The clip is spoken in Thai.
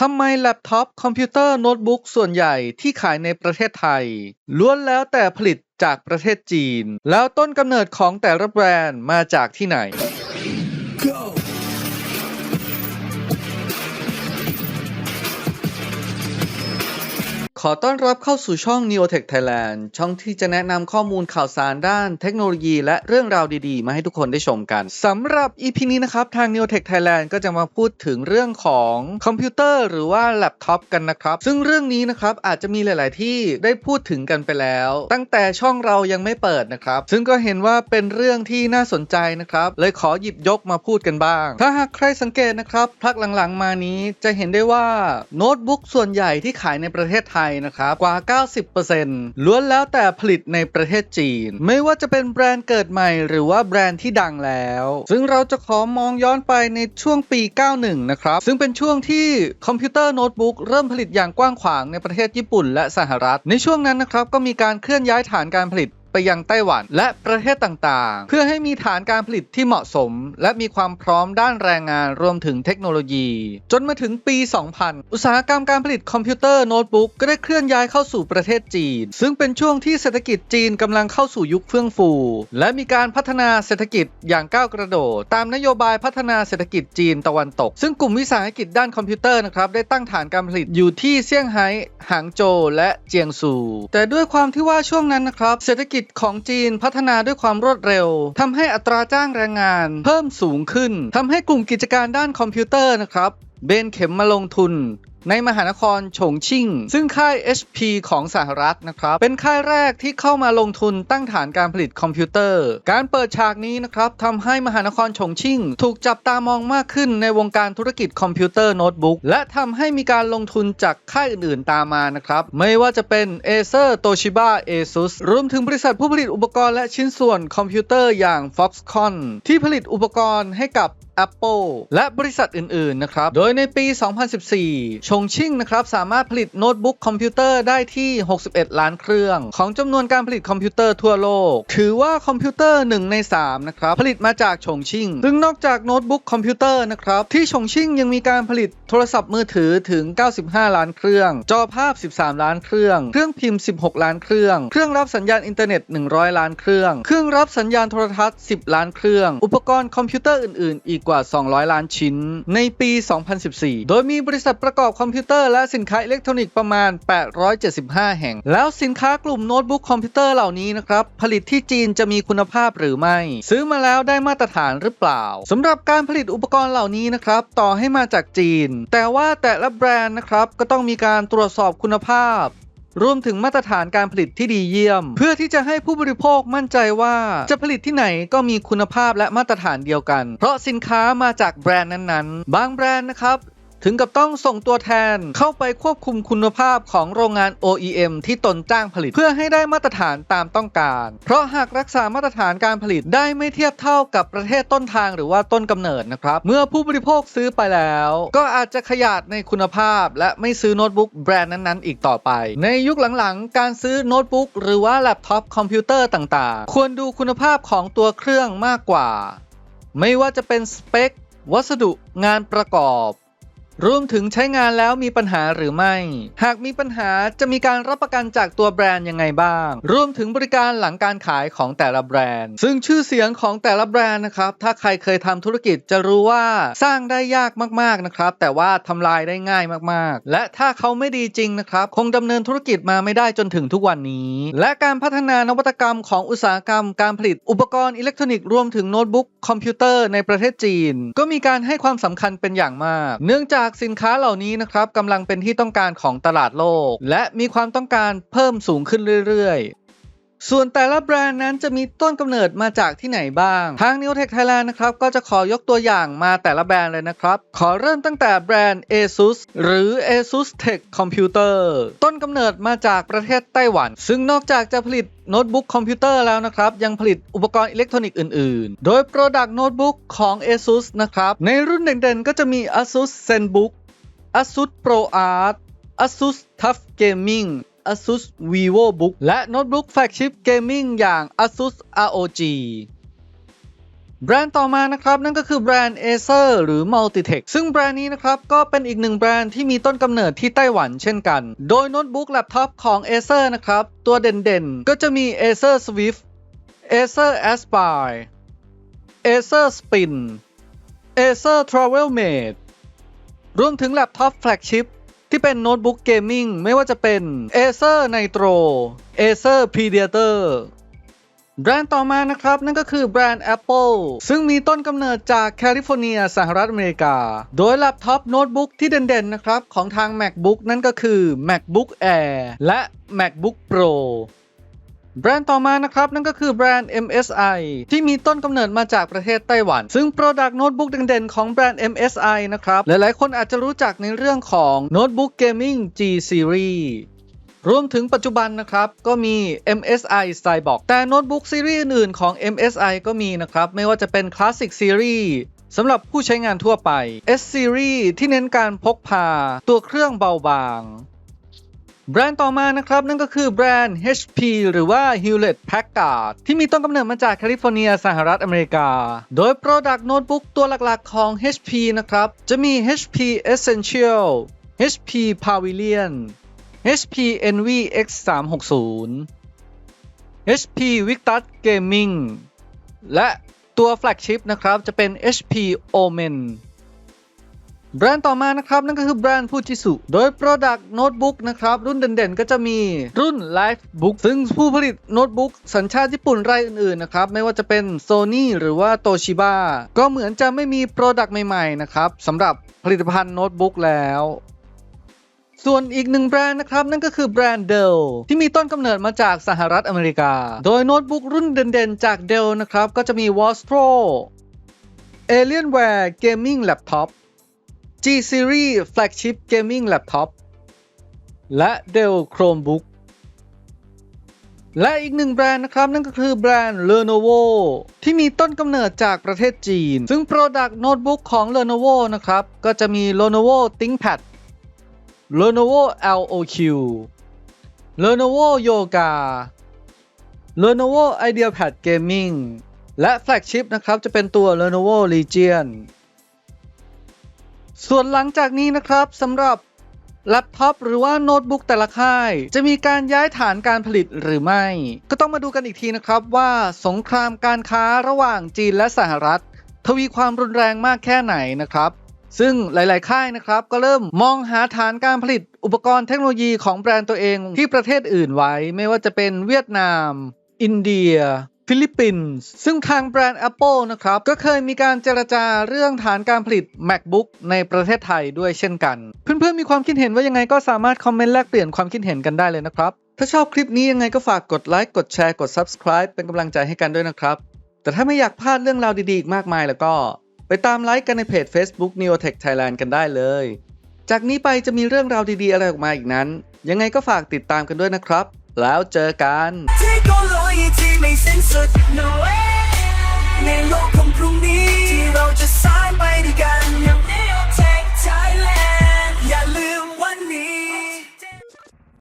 ทำไมแล็ปท็อปคอมพิวเตอร์โน้ตบุ๊กส่วนใหญ่ที่ขายในประเทศไทย ล้วนแล้วแต่ผลิตจากประเทศจีน แล้วต้นกำเนิดของแต่ละแบรนด์มาจากที่ไหน ขอต้อนรับเข้าสู่ช่อง Neotech Thailand ช่องที่จะแนะนำข้อมูลข่าวสารด้านเทคโนโลยี และเรื่องราวดีๆ มาให้ทุกคนได้ชมกันสำหรับ EP นี้นะครับ ทาง Neotech Thailand ก็จะมาพูดถึงเรื่องของคอมพิวเตอร์หรือว่าแล็ปท็อปกันนะครับ ซึ่งเรื่องนี้นะครับอาจจะมีหลาย ๆ ที่ได้พูดถึงกันไปแล้ว ตั้งแต่ช่องเรายังไม่เปิดนะครับ ซึ่งก็เห็นว่าเป็นเรื่องที่น่าสนใจนะครับ เลยขอหยิบยกมาพูดกันบ้าง ถ้าหากใครสังเกตนะครับพักหลัง ๆ มานี้จะเห็นได้ว่าโน้ตบุ๊กส่วนใหญ่ที่ขายในประเทศไทยนะครับ กว่า 90%ล้วนแล้วแต่ผลิตในประเทศจีน ไม่ว่าจะเป็นแบรนด์เกิดใหม่หรือว่าแบรนด์ที่ดังแล้ว ซึ่งเราจะขอมองย้อนไปในช่วงปี 91 นะครับ ซึ่งเป็นช่วงที่คอมพิวเตอร์โน้ตบุ๊กเริ่มผลิตอย่างกว้างขวางในประเทศญี่ปุ่นและสหรัฐ ในช่วงนั้นนะครับก็มีการเคลื่อนย้ายฐานการผลิต ไปยังไต้หวัน และประเทศต่างๆ เพื่อให้มีฐานการผลิตที่เหมาะสม และมีความพร้อมด้านแรงงานรวมถึงเทคโนโลยี จนมาถึงปี 2000 อุตสาหกรรมการผลิตคอมพิวเตอร์โน้ตบุ๊กก็ได้เคลื่อนย้ายเข้าสู่ประเทศจีน ซึ่งเป็นช่วงที่เศรษฐกิจจีนกำลังเข้าสู่ยุคเฟื่องฟู และมีการพัฒนาเศรษฐกิจอย่างก้าวกระโดด ตามนโยบายพัฒนาเศรษฐกิจจีนตะวันตก ซึ่งกลุ่มวิสาหกิจด้านคอมพิวเตอร์นะครับได้ตั้งฐานการผลิตอยู่ที่เซี่ยงไฮ้ หางโจว และเจียงซู แต่ด้วยความที่ว่าช่วงนั้นนะครับเศรษฐกิจของจีนพัฒนาด้วยความรวดเร็วทำให้อัตราจ้างแรงงาน เพิ่มสูงขึ้นทำให้กลุ่มกิจการด้านคอมพิวเตอร์นะครับ เบนเข็มมาลงทุนในมหานครฉงชิ่ง ซึ่งค่าย HP ของสหรัฐนะครับ เป็นค่ายแรกที่เข้ามาลงทุนตั้งฐานการผลิตคอมพิวเตอร์ การเปิดฉากนี้นะครับทำให้มหานครฉงชิ่ง ถูกจับตามองมากขึ้นในวงการธุรกิจคอมพิวเตอร์โน้ตบุ๊ก และทำให้มีการลงทุนจากค่ายอื่นๆตามมานะครับ ไม่ว่าจะเป็น Acer Toshiba Asus รวมถึงบริษัทผู้ผลิตอุปกรณ์และชิ้นส่วนคอมพิวเตอร์อย่าง Foxconn ที่ผลิตอุปกรณ์ให้กับ Apple และบริษัทอื่น ๆ นะครับ โดยในปี 2014 ชงชิ่งนะครับ สามารถผลิตโน้ตบุ๊กคอมพิวเตอร์ได้ที่ 61 ล้านเครื่อง ของจำนวนการผลิตคอมพิวเตอร์ทั่วโลก ถือว่าคอมพิวเตอร์ 1 ใน 3 นะครับ ผลิตมาจากชงชิ่ง ซึ่งนอกจากโน้ตบุ๊กคอมพิวเตอร์นะครับ ที่ชงชิ่งยังมีการผลิตโทรศัพท์มือถือถึง 95 ล้านเครื่อง จอภาพ 13 ล้านเครื่อง เครื่องพิมพ์ 16 ล้านเครื่อง เครื่องรับสัญญาณอินเทอร์เน็ต 100 ล้านเครื่อง เครื่องรับสัญญาณโทรทัศน์ 10 ล้านเครื่อง อุปกรณ์คอมพิวเตอร์อื่น ๆ อีกกว่า 200 ล้านชิ้น ในปี 2014 โดยมีบริษัทประกอบคอมพิวเตอร์และสินค้าอิเล็กทรอนิกส์ประมาณ 875 แห่ง แล้วสินค้ากลุ่มโน้ตบุ๊กคอมพิวเตอร์เหล่านี้นะครับผลิตที่จีนจะมีคุณภาพหรือไม่ ซื้อมาแล้วได้มาตรฐานหรือเปล่าสำหรับการผลิตอุปกรณ์เหล่านี้นะครับต่อให้มาจากจีน แต่ว่าแต่ละแบรนด์นะครับก็ต้องมีการตรวจสอบคุณภาพ รวมถึงมาตรฐานการผลิตที่ดีเยี่ยม เพื่อที่จะให้ผู้บริโภคมั่นใจว่าจะผลิตที่ไหนก็มีคุณภาพและมาตรฐานเดียวกัน เพราะสินค้ามาจากแบรนด์นั้นๆ บางแบรนด์นะครับ ถึงกับต้องส่งตัวแทนเข้าไปควบคุมคุณภาพของโรงงาน OEM ที่ตนจ้างผลิต เพื่อให้ได้มาตรฐานตามต้องการ เพราะหากรักษามาตรฐานการผลิตได้ไม่เทียบเท่ากับประเทศต้นทางหรือว่าต้นกำเนิดนะครับ เมื่อผู้บริโภคซื้อไปแล้ว ก็อาจจะขยาดในคุณภาพ และไม่ซื้อโน้ตบุ๊กแบรนด์นั้นๆ อีกต่อไป ในยุคหลังๆ การซื้อโน้ตบุ๊กหรือว่าแล็ปท็อปคอมพิวเตอร์ต่างๆ ควรดูคุณภาพของตัวเครื่องมากกว่า ไม่ว่าจะเป็นสเปค วัสดุ งานประกอบ รวมถึงใช้งานแล้วมีปัญหาหรือไม่ หากมีปัญหาจะมีการรับประกันจากตัวแบรนด์ยังไงบ้าง รวมถึงบริการหลังการขายของแต่ละแบรนด์ ซึ่งชื่อเสียงของแต่ละแบรนด์นะครับ ถ้าใครเคยทำธุรกิจจะรู้ว่าสร้างได้ยากมากๆนะครับ แต่ว่าทำลายได้ง่ายมากๆ และถ้าเขาไม่ดีจริงนะครับ คงดำเนินธุรกิจมาไม่ได้จนถึงทุกวันนี้ และการพัฒนานวัตกรรมของอุตสาหกรรม การผลิตอุปกรณ์อิเล็กทรอนิกส์รวมถึงโน้ตบุ๊กคอมพิวเตอร์ในประเทศจีน ก็มีการให้ความสำคัญเป็นอย่างมาก เนื่องจากากสินค้าเหล่านี้นะครับกำลังเป็นที่ต้องการของตลาดโลก และมีความต้องการเพิ่มสูงขึ้นเรื่อย ส่วนแต่ละแบรนด์นั้นจะมีต้นกำเนิดมาจากที่ไหนบ้าง ทาง Neotech Thailand นะครับ ก็จะขอยกตัวอย่างมาแต่ละแบรนด์เลยนะครับ ขอเริ่มตั้งแต่แบรนด์ ASUS หรือ ASUS Tech Computer ต้นกำเนิดมาจากประเทศไต้หวัน ซึ่งนอกจากจะผลิตโน้ตบุ๊กคอมพิวเตอร์แล้วนะครับ ยังผลิตอุปกรณ์อิเล็กทรอนิกส์อื่น ๆ โดย Product Notebook ของ ASUS นะครับ ในรุ่นเด่นๆ ก็จะมี ASUS ZenBook ASUS ProArt ASUS Tough Gaming ASUS VivoBook และโน้ตบุ๊กแฟลกชิพเกมมิ่งอย่าง ASUS ROG แบรนด์ต่อมานะครับนั่นก็คือแบรนด์ Acer หรือ Multitech ซึ่งแบรนด์นี้นะครับก็เป็นอีกหนึ่งแบรนด์ที่มีต้นกำเนิดที่ไต้หวันเช่นกัน โดยโน้ตบุ๊กแล็ปท็อปของ Acer นะครับ ตัวเด่นๆ ก็จะมี Acer Swift Acer Aspire Acer Spin Acer Travel Mate รวมถึงแล็ปท็อปแฟลกชิพ ที่เป็นโน้ตบุ๊กเกมมิ่งไม่ว่าจะเป็น Acer Nitro Acer Predator แบรนด์ต่อมานะครับ นั่นก็คือแบรนด์ Apple ซึ่งมีต้นกำเนิดจากแคลิฟอร์เนียสหรัฐอเมริกา โดยแล็ปท็อปโน้ตบุ๊กที่เด่นๆนะครับ ของทาง MacBook นั่นก็คือ MacBook Air และ MacBook Pro แบรนด์ต่อมานะครับ นั่นก็คือแบรนด์ MSI ที่มีต้นกำเนิดมาจากประเทศไต้หวัน ซึ่ง Product โน้ตบุ๊กเด่นๆของแบรนด์ MSI นะครับ หลายๆ คนอาจจะรู้จักในเรื่องของโน้ตบุ๊กเกมมิ่ง G Series รวมถึงปัจจุบันนะครับ ก็มี MSI Skybox แต่โน้ตบุ๊กซีรีส์อื่นๆของ MSI ก็มีนะครับ ไม่ว่าจะเป็น Classic Series สำหรับผู้ใช้งานทั่วไป S Series ที่เน้นการพกพา ตัวเครื่องเบาบาง แบรนด์ต่อมานะครับ นั่นก็คือแบรนด์ HP หรือว่า Hewlett Packard ที่มีต้นกำเนิดมาจากแคลิฟอร์เนียสหรัฐอเมริกา โดย Product Notebook ตัวหลักๆของ HP นะครับ จะมี HP Essential HP Pavilion HP Envy X360 HP Victus Gaming และตัวแฟลกชิพนะครับ จะเป็น HP Omen แบรนด์ต่อมานะครับนั่นก็คือแบรนด์ Fujitsu โดย Product Notebook นะครับรุ่นเด่นๆ ก็จะมีรุ่น Lifebook ซึ่งผู้ผลิตโน้ตบุ๊กสัญชาติญี่ปุ่นรายอื่นๆนะครับไม่ว่าจะเป็น Sony หรือว่า Toshiba ก็เหมือนจะไม่มี Product ใหม่ๆนะครับสำหรับผลิตภัณฑ์โน้ตบุ๊กแล้วส่วนอีกหนึ่งแบรนด์นะครับ นั่นก็คือแบรนด์ Dell ที่มีต้นกำเนิดมาจากสหรัฐอเมริกา โดยโน้ตบุ๊กรุ่นเด่นๆ จาก Dell นะครับ ก็จะมี Vostro Alienware Gaming Laptop G Series Flagship Gaming Laptop และ Dell Chromebook และอีกหนึ่งแบรนด์นะครับ นั่นก็คือแบรนด์ Lenovo ที่มีต้นกำเนิดจากประเทศจีน ซึ่ง Product Notebook ของ Lenovo นะครับ ก็จะมี Lenovo ThinkPad Lenovo LOQ Lenovo Yoga Lenovo IdeaPad Gaming และแฟลกชิพนะครับ จะเป็นตัว Lenovo Legion ส่วนหลังจากนี้นะครับสำหรับแล็ปท็อปหรือว่าโน้ตบุ๊กแต่ละค่าย จะมีการย้ายฐานการผลิตหรือไม่ ก็ต้องมาดูกันอีกทีนะครับว่าสงครามการค้าระหว่างจีนและสหรัฐ ทวีความรุนแรงมากแค่ไหนนะครับ ซึ่งหลาย ๆ ค่ายนะครับ ก็เริ่มมองหาฐานการผลิตอุปกรณ์เทคโนโลยีของแบรนด์ตัวเองที่ประเทศอื่นไว้ ไม่ว่าจะเป็นเวียดนาม อินเดีย ฟิลิปปินส์ซึ่งทางแบรนด์ Apple นะครับ ก็เคยมีการเจรจาเรื่องฐานการผลิต MacBook ในประเทศไทยด้วยเช่นกัน เพื่อนๆ มีความคิดเห็นว่ายังไงก็สามารถคอมเมนต์แลกเปลี่ยนความคิดเห็นกันได้เลยนะครับ ถ้าชอบคลิปนี้ยังไงก็ฝากกดไลค์กดแชร์กด Subscribe เป็นกำลังใจให้กันด้วยนะครับ แต่ถ้าไม่อยากพลาดเรื่องราวดีๆอีกมากมายแล้วก็ ไปตามไลค์กันในเพจ Facebook Neotech Thailand กันได้เลย จากนี้ไปจะมีเรื่องราวดีๆอะไรออกมาอีกนั้น ยังไงก็ฝากติดตามกันด้วยนะครับ แล้วเจอกัน ไม่สิ้นสุดในโลกของพรุ่งนี้